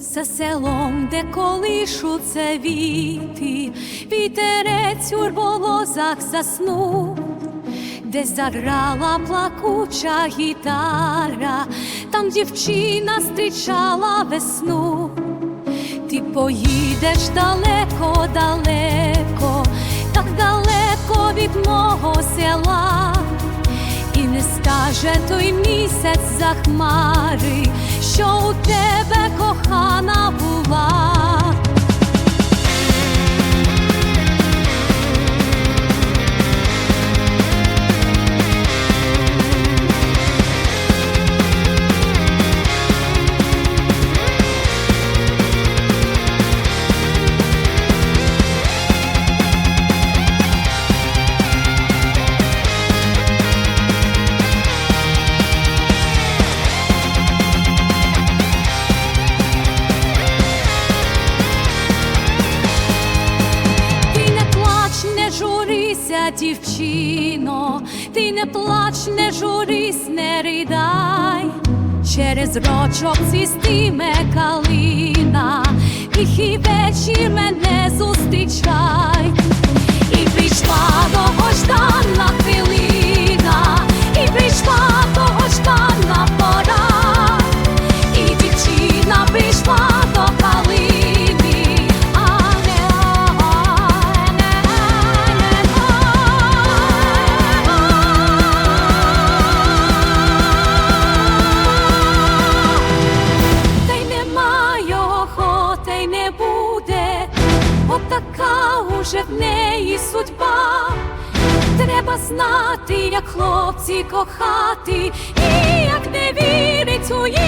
За селом, де колишуться віти, вітерець у волозах заснув, де заграла плакуча гітара, там дівчина зустрічала весну. Ти поїдеш далеко, далеко, так далеко від мого села, і не скаже той місяць за хмари, що у тебе кохана була. Дівчино, ти не плач, не журись, не ридай. Через рочок цвістиме калина, тихий вечір мене зустрічай. І прийшла от така уже в неї судьба. Треба знати, як хлопці кохати, і як не вірить у їхні